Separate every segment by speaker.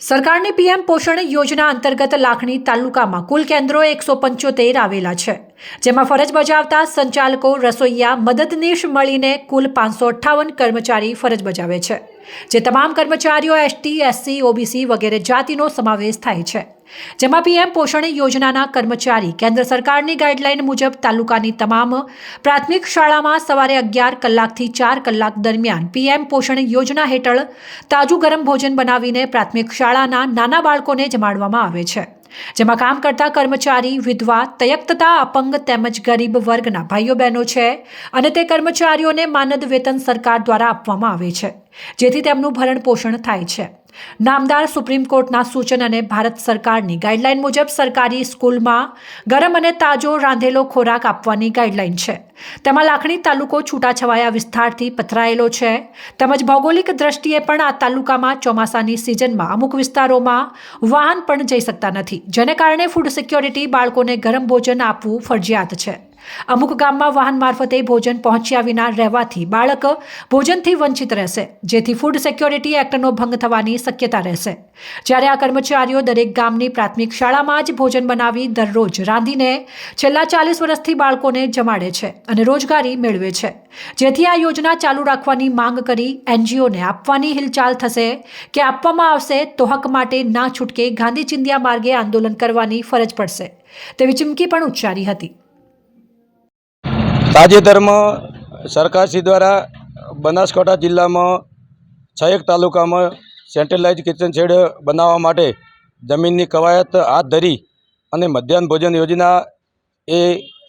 Speaker 1: સરકારની પીએમ પોષણ યોજના અંતર્ગત લાખણી તાલુકામાં કુલ કેન્દ્રો એકસો પંચોતેર આવેલા છે, જેમાં ફરજ બજાવતા સંચાલકો રસોઈયા મદદનીશ મળીને કુલ પાંચસો અઠ્ઠાવન કર્મચારી ફરજ બજાવે છે, જે તમામ કર્મચારીઓ, એસટી, એસસી, ઓબીસી વગેરે જાતિનો સમાવેશ થાય છે. જેમાં પીએમ પોષણ યોજનાના કર્મચારી કેન્દ્ર સરકારની ગાઈડલાઈન મુજબ તાલુકાની તમામ પ્રાથમિક શાળામાં સવારે અગિયાર કલાકથી ચાર કલાક દરમિયાન પીએમ પોષણ યોજના હેઠળ તાજું ગરમ ભોજન બનાવીને પ્રાથમિક શાળાના નાના બાળકોને જમાડવામાં આવે છે. જેમાં કામ કરતા કર્મચારી, વિધવા, તયક્તતા અપંગ તેમજ ગરીબ વર્ગના ભાઈઓ બહેનો છે અને તે કર્મચારીઓને માનદ વેતન સરકાર દ્વારા આપવામાં આવે છે. જેથી તેમનું ભરણ પોષણ થાય છે. નામદાર સુપ્રીમ કોર્ટના સૂચન અને ભારત સરકારની ગાઈડલાઈન મુજબ સરકારી સ્કૂલમાં ગરમ અને તાજો રાંધેલો ખોરાક આપવાની ગાઈડલાઈન છે. તેમાં લાખણી તાલુકો છૂટાછવાયા વિસ્તારથી પથરાયેલો છે. તેમજ ભૌગોલિક દ્રષ્ટિએ પણ આ તાલુકામાં ચોમાસાની સિઝનમાં અમુક વિસ્તારોમાં વાહન પણ જઈ શકતા નથી, જેને કારણે ફૂડ સિક્યોરિટી બાળકોને ગરમ ભોજન આપવું ફરજિયાત છે. અમુક ગામમાં વાહન મારફતે ભોજન પહોંચ્યા વિના રહેવાથી બાળક ભોજનથી વંચિત રહેશે, જેથી ફૂડ સિક્યોરિટી એક્ટનો ભંગ થવાની શક્યતા રહેશે. જ્યારે આ કર્મચારીઓ દરેક ગામની પ્રાથમિક શાળામાં જ ભોજન બનાવી દરરોજ રાંધીને છેલ્લા ચાલીસ વર્ષથી બાળકોને જમાડે છે અને રોજગારી મેળવે છે. જેથી આ યોજના ચાલુ રાખવાની માંગ કરી એનજીઓને આપવાની હિલચાલ થશે કે આપવામાં આવશે તો હક માટે ના છૂટકે ગાંધી ચિંધ્યા માર્ગે આંદોલન કરવાની ફરજ પડશે. તેવી ચીમકી પણ ઉચ્ચારી હતી.
Speaker 2: તાજેતરમાં સરકારશ્રી દ્વારા બનાસકાંઠા જિલ્લામાં છયક તાલુકામાં સેન્ટ્રલાઇઝ કિચન શેડ બનાવવા માટે જમીનની કવાયત હાથ ધરી અને મધ્યાહન ભોજન યોજના એ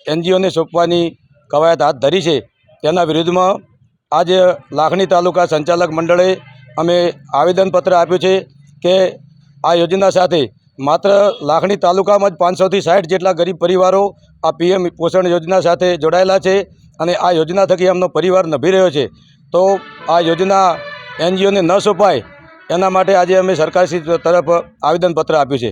Speaker 2: એનજીઓને સોંપવાની કવાયત હાથ ધરી છે. તેના વિરુદ્ધમાં આજે લાખણી તાલુકા સંચાલક મંડળે અમે આવેદનપત્ર આપ્યું છે કે આ યોજના સાથે માત્ર લાખણી તાલુકામાં જ પાંચસોથી સાઠ જેટલા ગરીબ પરિવારો આ પીએમ પોષણ યોજના સાથે જોડાયેલા છે અને આ યોજના થકી એમનો પરિવાર નભી રહ્યો છે. તો આ યોજના એનજીઓને ન સોંપાય, એના માટે આજે અમે સરકારશ્રી તરફ આવેદનપત્ર આપ્યું છે.